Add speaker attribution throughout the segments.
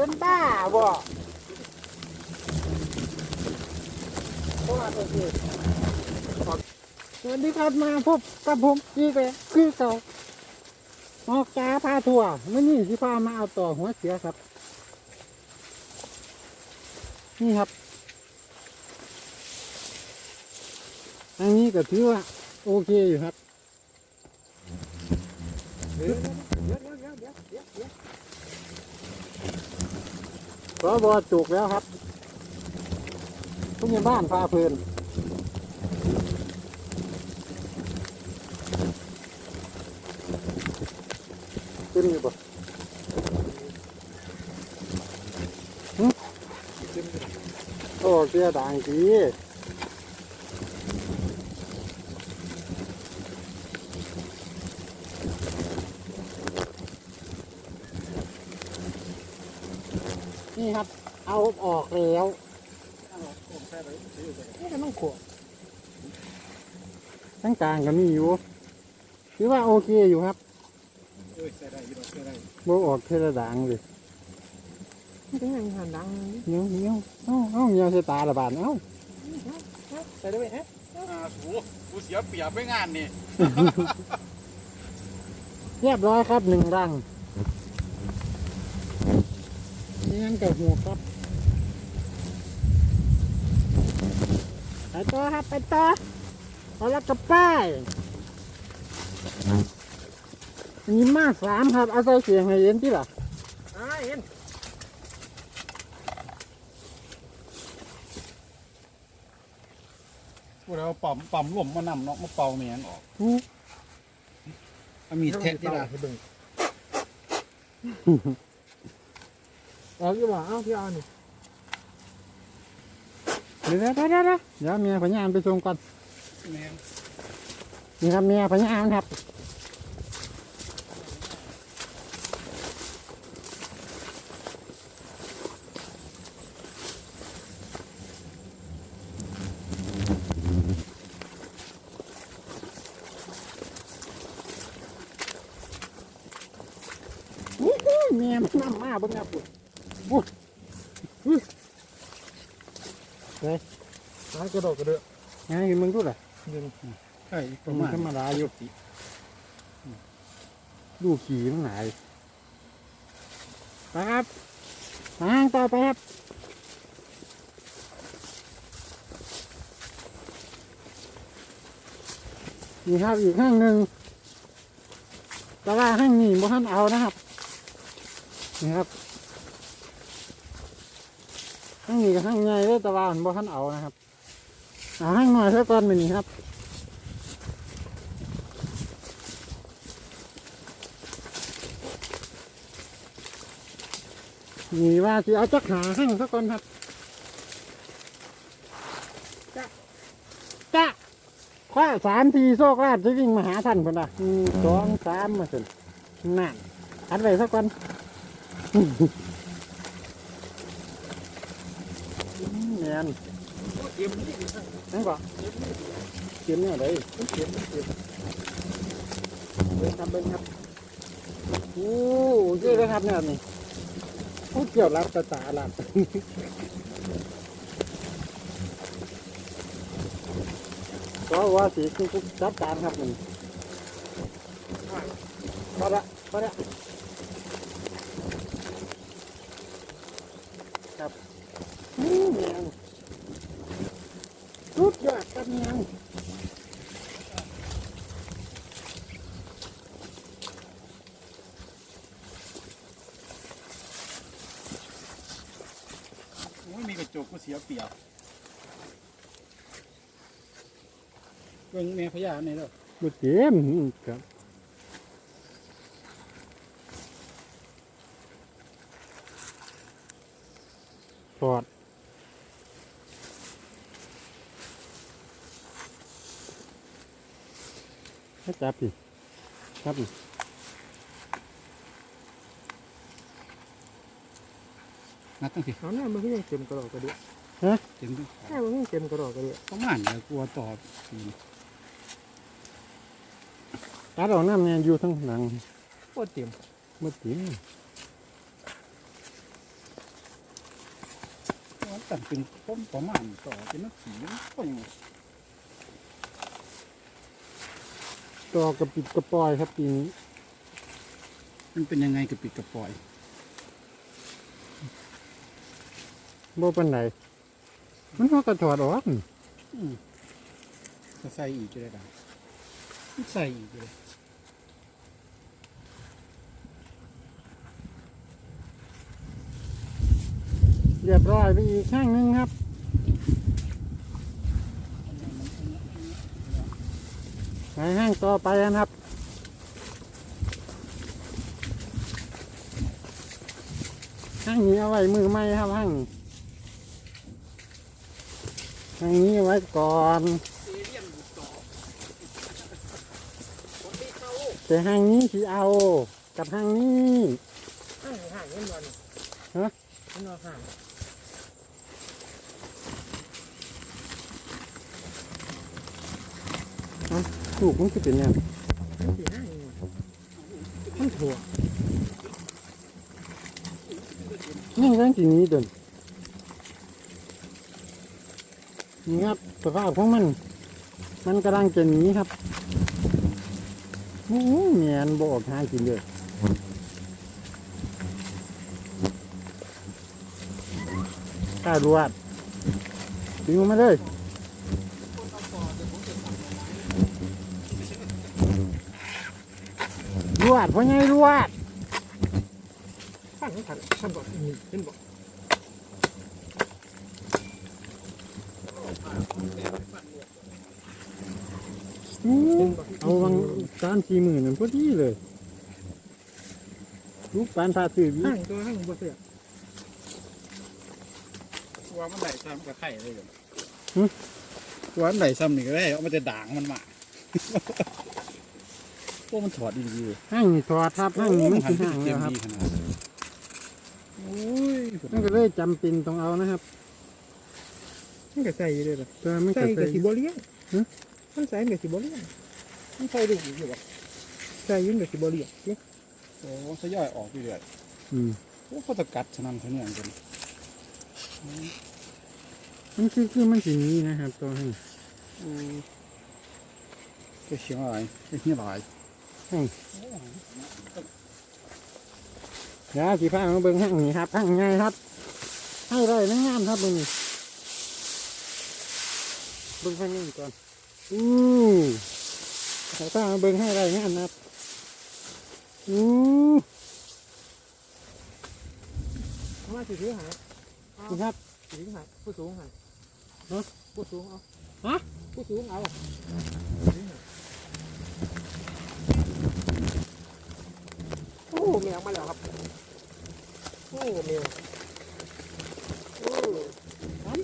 Speaker 1: เป็นบ้าบ่สวัสดีครับมาพบกับผมอีกแล้วคือเก่าออกจ้าพาทัวร์มื่อนี้สิพามาเอาต่อหัวเสียครับ นี่ครับ อันนี้ก็ถือว่าโอเคอยู่ครับ สบจุกแล้วครับทุกยบ้านพาเพลินขึ้นอยู่ปะโอ้เสียดายจี นี่ครับ เอาออกแล้วนี่ก็ต้องขวทั้งกลางก็มีอยู่ถือว่าโอเคอยู่ครับ
Speaker 2: เอ้ยใส่ได้อยี่ดอกใส่ได้
Speaker 1: บ่ออกเทระดังเลย
Speaker 3: ถึงยังหันดัง
Speaker 1: เหนียวเหนียวเอ้าเอ้าเหนียวใส่ตาละบาดเอ้า
Speaker 3: ไปด้วยฮะ
Speaker 2: อ่าสูกูเสียเปรียบไปงานนี่
Speaker 1: เรียบร้อยครับหนึ่งรัง นี่นั่นกับหัวครับ ไปต่อครับ ไปต่อเอาละกับป้ายอันนี้มาสามครับ เอาใส่เสียงให้เย็นที่ล่ะ
Speaker 3: อ่าเห็น
Speaker 2: กูเอาปั๊มปั๊มลมมานำเนาะมาเป่าแมงออก
Speaker 1: อู้
Speaker 2: เอามีดแทะที่ละ
Speaker 3: ให้เบิ่ง ออกอยู่บ่เอ้าพี่เอานี่
Speaker 1: เดี๋ยวเดี๋ยวเดี๋ยวเดี๋ยวเดี๋ยวเมียพญานไปส่งก่อน
Speaker 2: แมง
Speaker 1: นี่ครับเมียพญานครับอู้หูเมียมันน้ำมาเบิ่งนะปุ๊บปุ๊บอุ๊ย เฮ้ย
Speaker 3: ตายกระโดดกระเดือก
Speaker 1: ไงมึงดูล่ะ
Speaker 3: เดี๋ยวนี้
Speaker 2: ใช่ป
Speaker 1: มั
Speaker 2: ระ
Speaker 1: น
Speaker 2: มาณ
Speaker 1: ธรรมดาอยู่ดูขี่มันหายไปครับมาห้างต่อไปครับนี่ครับอีกห้างหนึ่งแต่ว่าห้างนี้บ่ท่านเอานะครับนี่ครับ ห้างนี้กับห้างใหญ่เลยแต่ว่ามันบ่ท่านเอานะครับเอาห้างหน่อยสักก่อนไปนี่ครับนี่ว่าสิเอาจักหาห้างสักก่อนครับจ้ะจ้ะข้อสามทีโซกลาดจะวิ่งมาหาท่านคนละหนึ่งสองสามมาสินั่นอัดไว้สักก่อน เนียน
Speaker 3: เตรียมนี่
Speaker 1: นั่นเขียนเนี่ยเลย
Speaker 3: เตรียมเตรียม
Speaker 1: เบิ้งครับเบิ้งครับโอ้เจ๊เลยครับเนี่ยนี่โอ้เกี่ยวรับตาตาลับก็ว่าสีคือคุกจัดการครับมันพอละพอละครับนี่เมียงสุดยอดครับเมียง
Speaker 2: โอ้ยมีกระจกกู เสียเปรียบเบิ่งแม่พญาเนี่ยเด้อ
Speaker 1: บุเต็มครับถอดให้จับดิครับดิ
Speaker 2: นัดตั้งสิ
Speaker 3: เอาหน้ามันก็ยังเต็มกระโดดกระเดือก
Speaker 2: ถึง
Speaker 3: หน้ามันก็ยังเต็มกระโดดกระเดือก
Speaker 2: ประมาณเนี่ยกลัวต่อปี
Speaker 1: ตัดออกน้ำเนี่ยอยู่ทั้งหลัง
Speaker 3: โคตรเต็ม
Speaker 1: เมื่อกี้
Speaker 2: ตั้งเป็นต้นประมาณต่อเป็นนักสีก็ยัง
Speaker 1: ตัวกระปิดกระปอยครับปีนี้
Speaker 2: มันเป็นยังไงกับปิดกับปล่อย
Speaker 1: บ่ปันไหน มันก็กระถอดออกนี่
Speaker 2: อืมก็ใส่อีกจะได้ดังใส่อีกเลย
Speaker 1: เรียบร้อยไปอีกข้างหนึงครับ ไปห้างต่อไปนะครับ ห้างนี้เอาไว้มือไม่ครับห้างนี้ ห้างนี้เอาไว้ก่อน
Speaker 3: เอเลี่ยนบุกต่อคนที่เข้า
Speaker 1: แต่ห้างนี้ที่เอา กับห้างนี้
Speaker 3: ห่างห่างเงินวัน
Speaker 1: ฮะ
Speaker 3: เงินวันห่าง
Speaker 1: ถูกมันคือเป็นเนี่ยง
Speaker 3: สี่ห้างเงินมันถั่ว
Speaker 1: นี่เรื่องที่นี้เดิน นี่ครับสภาพของมัน มันกำลังจะหนีครับโหเมียนบอกหากินเลยข้ารวดดึงมาเลยรวดเพราะไงรวด
Speaker 3: ขันขันขันบอกนี่เป็นบอก
Speaker 1: เอาวังสามสี่หมื่นนั่นพอดีเลยลูกปานพาซื้อวิ
Speaker 3: ห่างตัวห่างบ่เสีย
Speaker 2: ว่ามันไหลซ้ำกับไข่เลยว่ามันไหลซ้ำนี่ก็ได้เอามันจะด่างมันมาพวกมันถอดดีๆเลย
Speaker 1: ห้างนี่ถอดครับห้างนี่มันคือห้าง
Speaker 2: เต็
Speaker 1: แล้ว
Speaker 2: ม
Speaker 1: ครับ
Speaker 2: ดีขนาดโอ้ย
Speaker 1: นั่นก็เลยจำเป็นต้องเอานะครับ
Speaker 3: มันก็ใส่อยู่เลยล่ะ
Speaker 1: ตัวมัน
Speaker 3: ใส่
Speaker 1: ก็
Speaker 3: กับ
Speaker 1: ใส่
Speaker 3: สีบ่เลี้ยง
Speaker 1: ฮะ
Speaker 3: มันใส่กับสีบ่เลี้ยงมันใส่ดูอยู่บ่ใส่อยุ่งกับสีบ่เลี้ยงสิ
Speaker 2: โอ้ทยอยออกเรื่อย
Speaker 1: อืม
Speaker 2: ๆโอ้เขาตะกัดฉะนั้นฉะนี้กัน
Speaker 1: มันคือคือมันสีนี้นะครับตัวห้าง
Speaker 2: ก็เชียงอะไรไอ้เหี้ยหลาย
Speaker 1: เดี๋ยวสีฟ้ามาเบิ่งห้างนี่ครับห้างไงครับ ให้ได้ไม่งามครับเบิ่งนี่ เบิ่งห้างนี้ก่อนอู้สีฟ้ามาเบิ่งให้ได้งามนะครับอู้
Speaker 3: เอามาสิถือหา
Speaker 1: นี่ครับ
Speaker 3: ถือหาผู้สูงหา
Speaker 1: ฮะ
Speaker 3: ผู้สูงเอา
Speaker 1: ฮะ
Speaker 3: ผู้สูงเอาโอ้แมวมาแล้วครับโอ้แมวโอ้
Speaker 1: มันเ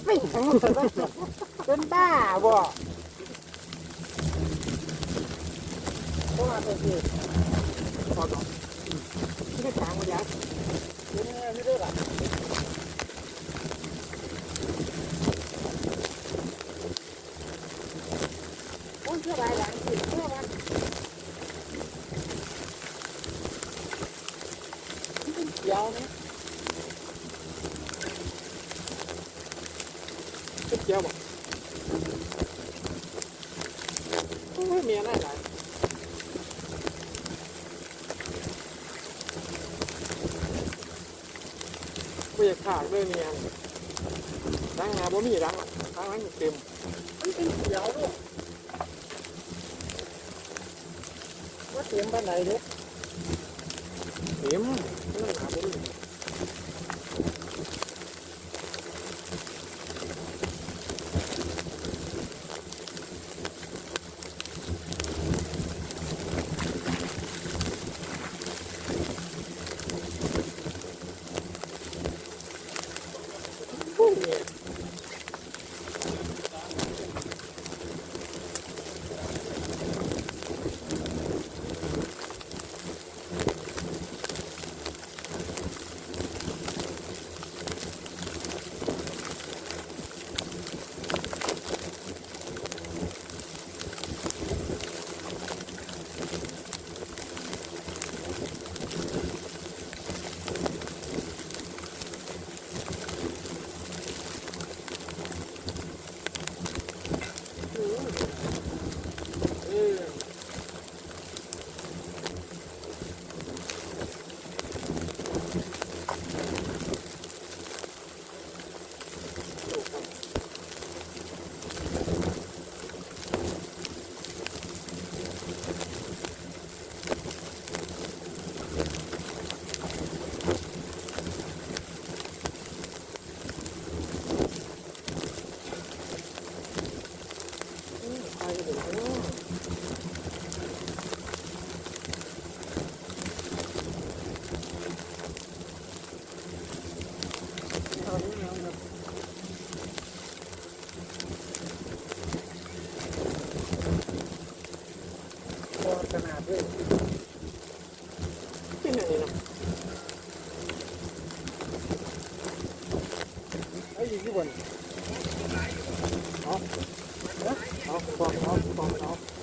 Speaker 1: ป็นเป็นบ้าบ่
Speaker 3: เพราะว่าเป็นที่พอต่อที่ได้ทางมาแล้ว
Speaker 1: เป็นไงไม่ได้หรอ
Speaker 3: โอ้ยเชื่อไรหลังสิเชื่อมัน
Speaker 1: เดี๋ยวนะ
Speaker 3: เป็นเจียวบอกโอ้ยเมียน่าหลายเบียดขาด เลยเมียดังงาบ่มีดังหรอกทางนั้นเต็ม
Speaker 1: มันเป็นเขียวด้วยว่าเตรียมบ้านไหนเนี่ย
Speaker 3: เต็มนั่นหนาบ่มี ลักษณด้วยเป็นอะไรนะไอ้ยิงที่บนเอาเอาเอาเอางอ๋อ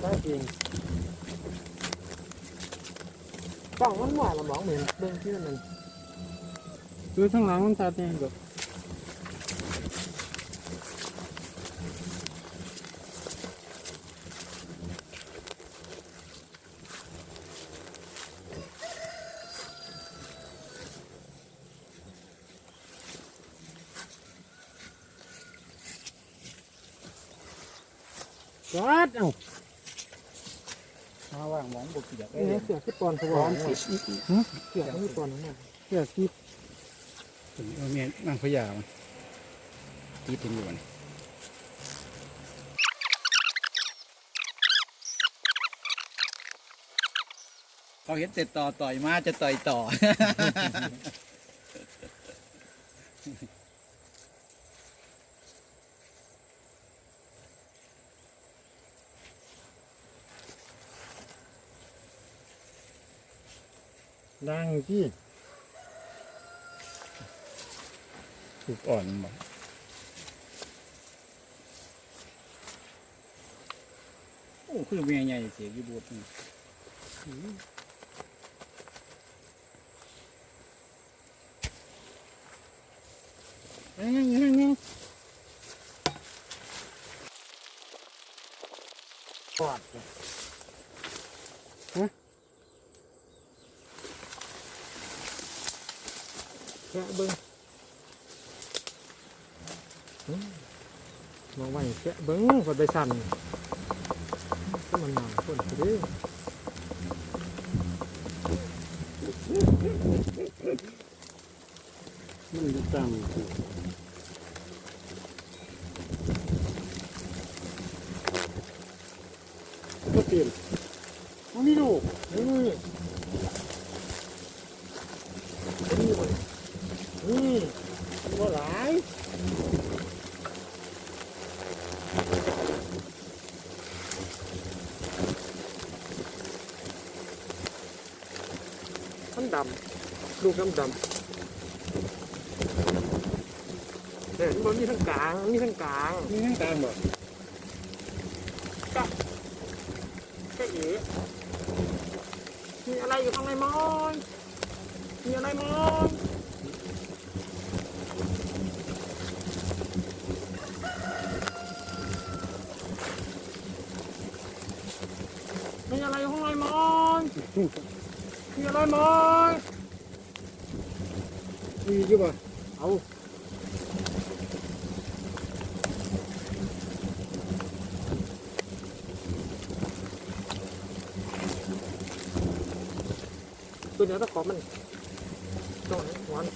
Speaker 3: ได้จริงกล่องมันหวานละหมองเหมือนเบื้องที่มัน
Speaker 2: คือข้างหลังมันตัดเองก็
Speaker 3: จ อดเอ้า
Speaker 2: มาว่างหมองบุกเปียก
Speaker 3: ไอ้เนี่ยเสือที่ปอนสวรรค์เสือที่ปอนเนี่ยเสือที่
Speaker 2: เออเมียนางพญามันตีถึงอยู่นี่เขาเห็นเสร็จต่อต่อยมาจะต่อยต่อ
Speaker 3: ดังที่
Speaker 2: ถูกอ่อนบ่โอ้คือเมียใหญ่เสียกี่บูดนี่
Speaker 3: นั่งนั่งนั่งปอดฮ แกะเบิ้งมองไว้แกะเบิ้งกดไปสั่นก็มันมาคนไปดิมันจะตั้ง ก็เปลี่ยนมันมีลูกนี่นี่นี่ บ่หลายมันดำลูกดำดำเนี่ยมันมีทั้งกลางมีทั้งกลาง
Speaker 2: มีทั้งกลางบ่
Speaker 3: ใช่เอ๋มีอะไรอยู่ข้างในมอนมีอะไรมอนมีอะไรอยู่ข้างในมอน มีอะไรมอน
Speaker 2: มีอยู่บ่ะ
Speaker 3: เอาตัวเนี้ยต้องขอมันตรงนี้หัวมันอ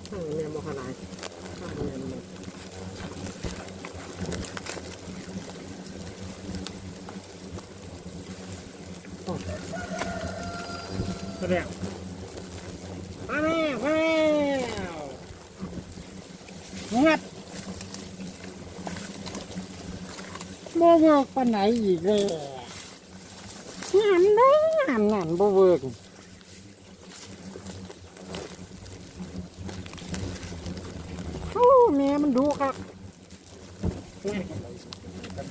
Speaker 3: ืม เนี่ยมองขนาดข้างเนี่ยมันมาแล้วมาแล้วมาแล้วงัดบ่เวิร์กปานไหนอีกเลยงานเด้องานนั่นบ่เวิร์ก โอ้แม่มันดูครับ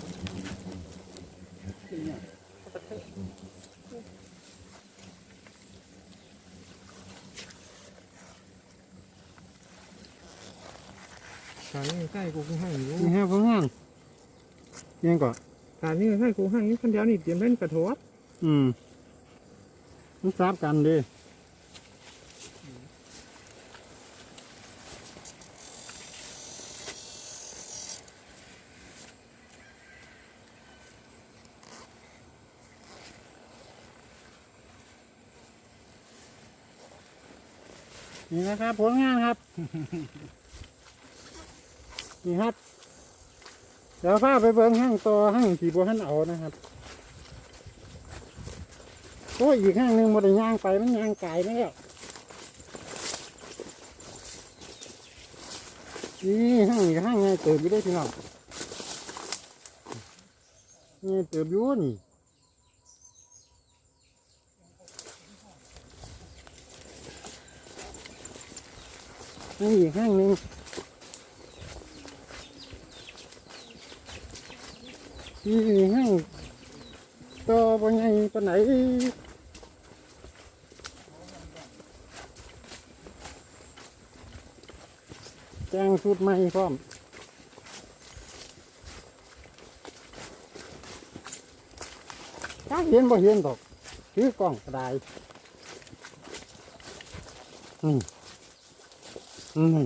Speaker 3: กานี้ใกล้กูคงให้อยู่
Speaker 1: นี่ฮะพงงานยังก่อน
Speaker 3: การนี้ใกล้กูห้นี่คนเดียวนี่เตรียมเล่นกระโถด
Speaker 1: อืมมันทราบกันดิ นี่นะครับผลงานครับ นี่ครับเดี๋ยวพาไปเบิ้งห้างต่อห้างสีบัวหันเอานะครับโอ้ยอีกห้างหนึ่งมันย่างไปมันย่างไก่ไม่แล้วนี่ห้างอีกห้างไงเติมไปได้พี่น้องนี่เติมอยู่นี่ นี่อีกห้างหนึ่งนี่อีกห้างตัวบนไงปานไหนแจ้งสุดใหม่พร้อมถ้าเห็นบ่เห็นดอกถือกล้องก็ได้อืม อืม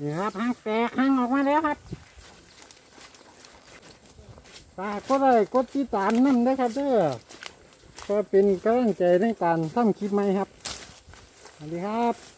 Speaker 1: นี่ครับหางแตกหางออกมาแล้วครับฝากก็ได้กดติดตามนั่นได้ครับเด้อ ก็เป็นกำลังใจในการทำคลิปใหม่ครับ สวัสดีครับ